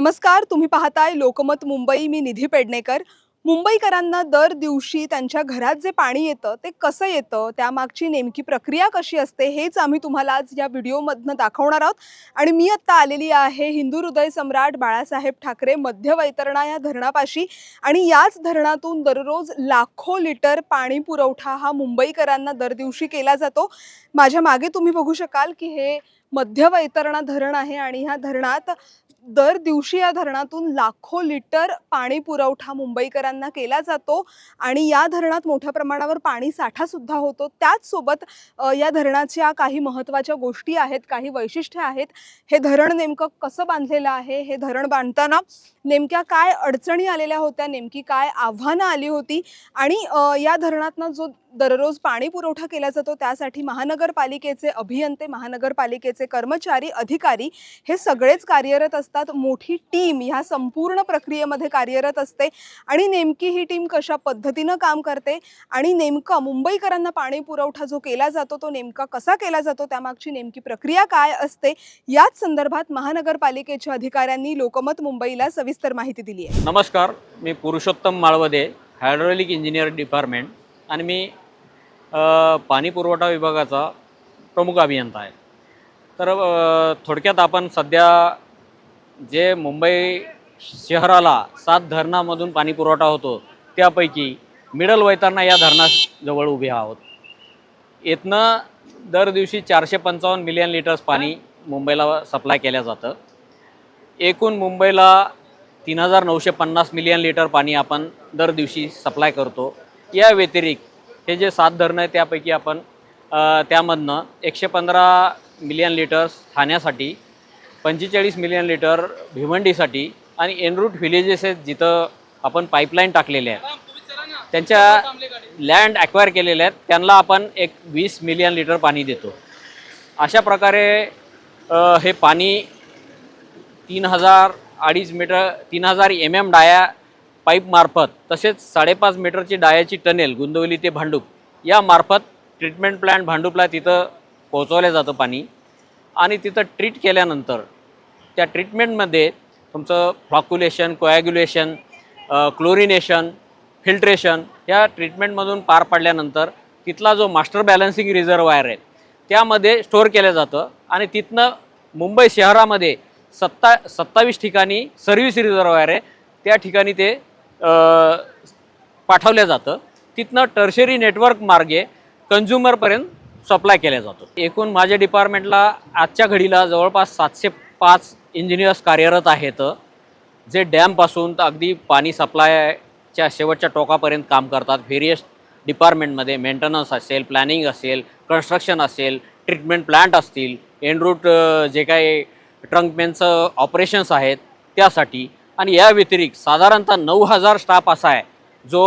नमस्कार तुम्ही पाहताय लोकमत मुंबई. मी निधी पेडणेकर. मुंबईकरांना दर दिवशी त्यांच्या घरात जे पाणी येतं ते कसं येतं त्यामागची नेमकी प्रक्रिया कशी असते हेच आम्ही तुम्हाला आज या व्हिडिओमधनं दाखवणार आहोत. आणि मी आत्ता आलेली आहे हिंदू हृदय सम्राट बाळासाहेब ठाकरे मध्य वैतरणा या धरणापाशी. आणि याच धरणातून दररोज लाखो लिटर पाणी पुरवठा हा मुंबईकरांना दर दिवशी केला जातो. माझ्या मागे तुम्ही बघू शकाल की हे मध्य वैतरणा धरण आहे आणि ह्या धरणात दर दिवशी या धरणातून लाखो लिटर पाणी पुरवठा मुंबईकरांना केला जातो आणि या धरणात मोठ्या प्रमाणावर पाणी साठासुद्धा होतो. त्याचसोबत या धरणाच्या काही महत्त्वाच्या गोष्टी आहेत काही वैशिष्ट्ये आहेत. हे धरण नेमकं कसं बांधलेलं आहे? हे धरण बांधताना नेमक्या काय अडचणी आलेल्या होत्या? नेमकी काय आव्हानं आली होती? आणि या धरणातनं जो दररोज पाणी पुरवठा केला जातो त्यासाठी महानगरपालिकेचे अभियंते महानगरपालिकेचे कर्मचारी अधिकारी हे सगळेच कार्यरत असतात. मोठी टीम ह्या संपूर्ण प्रक्रियेमध्ये कार्यरत असते आणि नेमकी ही टीम कशा पद्धतीनं काम करते आणि नेमका मुंबईकरांना पाणी पुरवठा जो केला जातो तो नेमका कसा केला जातो त्यामागची नेमकी प्रक्रिया काय असते याच संदर्भात महानगरपालिकेच्या अधिकाऱ्यांनी लोकमत मुंबईला सविस्तर माहिती दिली आहे. नमस्कार मी Purushottam Malavade hydraulic engineer department आणि मी पाणी पुरवठा विभागाचा प्रमुख अभियंता आहे. तर थोडक्यात आपण सध्या जे मुंबई शहराला सात धरणामधून पाणी पुरवठा होतो त्यापैकी मिडल वैतरणा या धरणाजवळ उभे आहोत. इथनं दर दिवशी चारशे पंचावन्न मिलियन लिटर्स पाणी मुंबईला सप्लाय केलं जातं. एकूण मुंबईला तीन हजार नऊशे पन्नास मिलियन लिटर पाणी आपण दर दिवशी सप्लाय करतो. या व्यतिरिक्त हे जे सात धरणं आहे त्यापैकी आपण त्यामधनं एकशे पंधरा मिलियन लिटर्स ठाण्यासाठी पंचेचाळीस मिलियन लिटर भिवंडीसाठी आणि एनरूट व्हिलेजेस आहेत जिथं आपण पाईपलाईन टाकलेले आहेत. त्यांच्या लँड ॲक्वायर केलेल्या आहेत. त्यांना आपण एक वीस मिलियन लिटर पाणी देतो. अशा प्रकारे हे पाणी तीन हजार अडीच मीटर तीन हजार एम एम डाया पाईपमार्फत तसेच साडेपाच मीटरची डायाची टनेल गुंदवली ते भांडूप या मार्फत ट्रीटमेंट प्लॅन्ट भांडूपला तिथं पोहोचवलं जातं पाणी. आणि तिथं ट्रीट केल्यानंतर त्या ट्रीटमेंटमध्ये तुमचं फ्लॉक्युलेशन कोॲग्युलेशन क्लोरिनेशन फिल्ट्रेशन या ट्रीटमेंटमधून पार पाडल्यानंतर तिथला जो मास्टर बॅलन्सिंग रिझर्वायर आहे त्यामध्ये स्टोअर केलं जातं. आणि तिथनं मुंबई शहरामध्ये सत्ता सत्तावीस ठिकाणी सर्व्हिस रिझर्वायर आहे त्या ठिकाणी ते पाठवलं जातं. तिथनं टर्शरी नेटवर्क मार्गे कन्झ्युमरपर्यंत सप्लाय केल्या जातो. एकूण माझ्या डिपार्टमेंटला आजच्या घडीला जवळपास सातशे पाच इंजिनियर्स कार्यरत आहेत. जे डॅमपासून तर अगदी पाणी सप्लायच्या शेवटच्या टोकापर्यंत काम करतात. व्हेरियस डिपार्टमेंटमध्ये मेंटेनन्स असेल प्लॅनिंग असेल कन्स्ट्रक्शन असेल ट्रीटमेंट प्लांट असतील एनरूट जे काही ट्रंकमेनचं ऑपरेशन्स आहेत त्यासाठी आणि या व्यतिरिक्त साधारणतः नऊ हजार स्टाफ असा आहे जो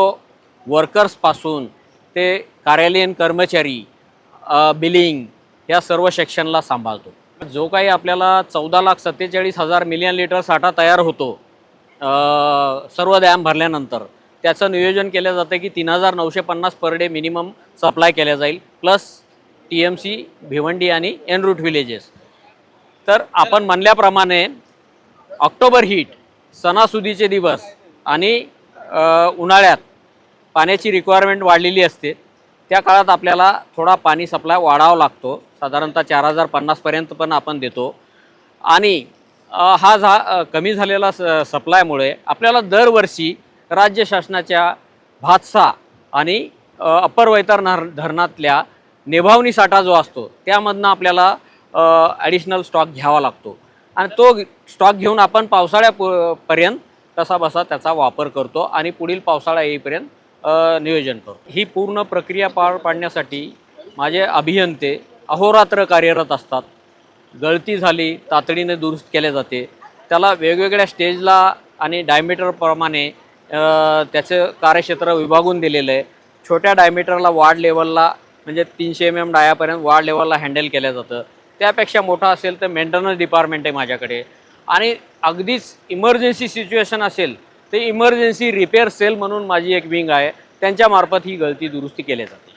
वर्कर्सपासून ते कार्यालयीन कर्मचारी बिलिंग या सर्व सेक्शनला सांभाळतो. जो काही आपल्याला चौदा लाख सत्तेचाळीस हजार मिलियन लिटर साठा तयार होतो सर्व डॅम भरल्यानंतर त्याचं नियोजन केलं जातं की तीन हजार नऊशे पन्नास पर डे मिनिमम सप्लाय केल्या जाईल plus T M C Bhiwandi आणि एनरूट विलेजेस तर आपण म्हणल्याप्रमाणे ऑक्टोबर हीट सणासुदीचे दिवस आणि उन्हाळ्यात पाण्याची रिक्वायरमेंट वाढलेली असते. त्या काळात आपल्याला थोडा पाणी सप्लाय वाढावा लागतो. साधारणतः चार हजार पन्नासपर्यंत पण आपण देतो. आणि हा झा कमी झालेला स सप्लायमुळे आपल्याला दरवर्षी राज्य शासनाच्या भातसा आणि अप्पर वैतर नर धरणातल्या नेभावणी साठा जो असतो त्यामधनं आपल्याला ॲडिशनल स्टॉक घ्यावा लागतो. आणि तो स्टॉक घेऊन आपण पावसाळ्या प- पर्यंत कसा बसा त्याचा वापर करतो आणि पुढील पावसाळा येईपर्यंत नियोजन करतो. ही पूर्ण प्रक्रिया पार पाडण्यासाठी माझे अभियंते अहोरात्र कार्यरत असतात. गळती झाली तातडीने दुरुस्त केले जाते. त्याला वेगवेगळ्या स्टेजला आणि डायमीटरप्रमाणे त्याचं कार्यक्षेत्र विभागून दिलेलं आहे. छोट्या डायमीटरला वार्ड लेवलला म्हणजे तीनशे एम एम डायापर्यंत वार्ड लेवलला हँडल केलं जातं. त्यापेक्षा मोठा असेल तर मेंटेनन्स डिपार्टमेंट आहे माझ्याकडे. आणि अगदीच इमर्जन्सी सिच्युएशन असेल ते इमर्जन्सी रिपेअर सेल म्हणून माझी एक विंग आहे. त्यांच्यामार्फत ही गळती दुरुस्ती केली जाते.